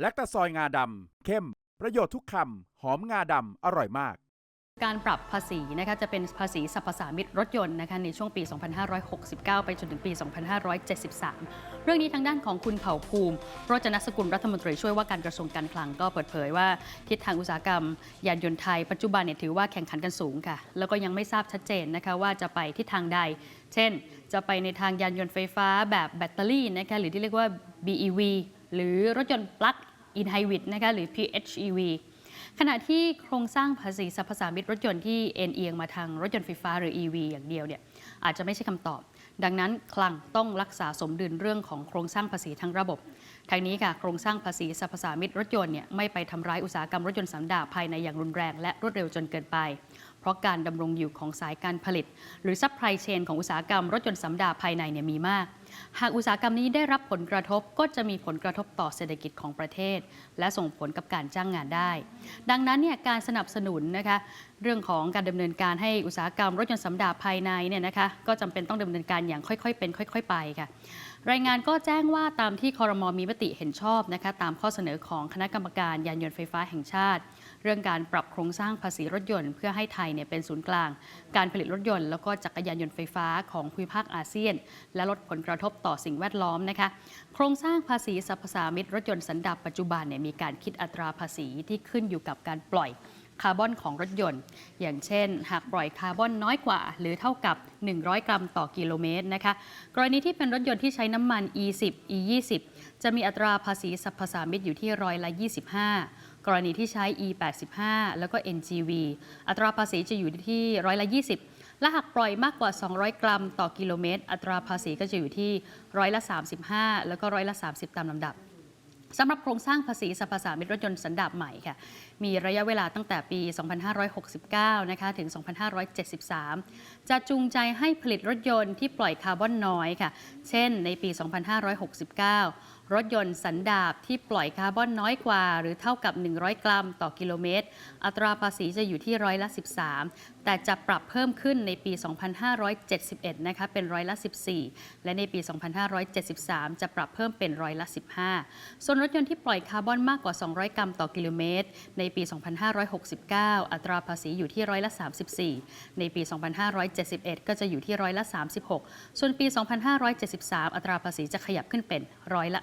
แลคตาซอยงาดำเข้ม ประโยชน์ทุกคำหอมงาดำอร่อยมาก การปรับภาษีนะคะจะเป็นภาษีสรรพสามิตรถยนต์นะคะในช่วงปี 2569 ไปจนถึงปี 2573 เรื่องนี้ทางด้านของคุณเผ่าภูมิโรจนสกุลรัฐมนตรีช่วยว่าการกระทรวงการคลังก็เปิดเผยว่า ทิศทางอุตสาหกรรม ยานยนต์ไทยปัจจุบันเนี่ยถือว่าแข่งขันกันสูงค่ะ แล้วก็ยังไม่ทราบชัดเจนนะคะว่าจะไปทิศทางใด เช่น จะไปในทางยานยนต์ไฟฟ้าแบบแบตเตอรี่นะคะหรือที่เรียกว่า BEV หรือรถยนต์ปลั๊กอินไฮบริดนะคะหรือ PHEV ขณะที่โครงสร้างภาษีสรรพสามิตรถยนต์ที่เอ็นเอียงมาทางรถยนต์ไฟฟ้าหรือ EV อย่างเดียวเนี่ยอาจจะไม่ใช่คำตอบ ดังนั้นคลังต้องรักษาสมดุลเรื่องของโครงสร้างภาษีทั้งระบบทางนี้ค่ะโครงสร้างภาษีสรรพสามิตรถยนต์เนี่ยไม่ไปทำร้ายอุตสาหกรรมรถยนต์สันดาปภายในอย่างรุนแรงและรวดเร็วจนเกินไป ราะการดำรงอยู่ของสายการผลิต หรือซัพพลายเชนของอุตสาหกรรมรถยนต์สันดาภายในเนี่ยมีมาก หากอุตสาหกรรมนี้ได้รับผลกระทบก็จะมีผลกระทบต่อเศรษฐกิจของประเทศ และส่งผลกับการจ้างงานได้ ดังนั้นเนี่ยการสนับสนุนนะคะเรื่องของการดำเนินการให้อุตสาหกรรมรถยนต์สำดาภายในเนี่ยนะคะก็จำเป็นต้องดำเนินการอย่างค่อยๆ เป็น ค่อย ๆ ไปค่ะรายงานก็แจ้งว่าตามที่คอรมอมีมติเห็นชอบนะคะตามข้อเสนอของคณะกรรมการยานยนต์ไฟฟ้าแห่งชาติ เรื่องการปรับโครงสร้างภาษีรถยนต์ เพื่อให้ไทยเนี่ยเป็นศูนย์กลาง การผลิตรถยนต์ แล้วก็จักรยานยนต์ไฟฟ้าของภูมิภาคอาเซียน และลดผลกระทบต่อสิ่งแวดล้อมนะคะโครงสร้างภาษีสรรพสามิตรถยนต์สันดาปปัจจุบันเนี่ยมีการคิดอัตราภาษีที่ขึ้นอยู่กับการปล่อยคาร์บอนของรถยนต์ อย่างเช่น หากปล่อยคาร์บอนน้อยกว่า หรือเท่ากับ 100 กรัมต่อกิโลเมตรนะคะ กรณีที่เป็นรถยนต์ที่ใช้น้ำมัน E10 E20 จะมีอัตราภาษีสรรพสามิตอยู่ที่ร้อยละ 25 กรณีที่ใช้ E85 แล้วก็ NGV อัตราภาษีจะอยู่ที่ร้อยละ 20 และหากปล่อยมากกว่า 200 กรัมต่อกิโลเมตร อัตราภาษีก็จะอยู่ที่ร้อยละ 35 แล้วก็ร้อยละ 30 ตามลำดับสำหรับโครงสร้างภาษีสรรพสามิตรถยนต์สันดาปใหม่ค่ะ มีระยะเวลาตั้งแต่ปี 2569 นะคะ ถึง 2573 จะจูงใจให้ผลิตรถยนต์ที่ปล่อยคาร์บอนน้อยค่ะ เช่น ในปี 2569 รถยนต์สันดาปที่ปล่อยคาร์บอนน้อยกว่า หรือเท่ากับ 100 กรัมต่อกิโลเมตร อัตราภาษีจะอยู่ที่ร้อยละ 13 แต่จะปรับเพิ่มขึ้นในปี 2571 นะคะ เป็นร้อยละ 14 และในปี 2573 จะปรับเพิ่มเป็นร้อยละ 15 ส่วนรถยนต์ที่ปล่อยคาร์บอนมากกว่า 200 กรัมต่อกิโลเมตร ในปี 2569 อัตราภาษีอยู่ที่ร้อยละ 34 ในปี 2571 ก็จะอยู่ที่ร้อยละ 36 ส่วนปี 2573 อัตราภาษีจะขยับขึ้นเป็นร้อยละ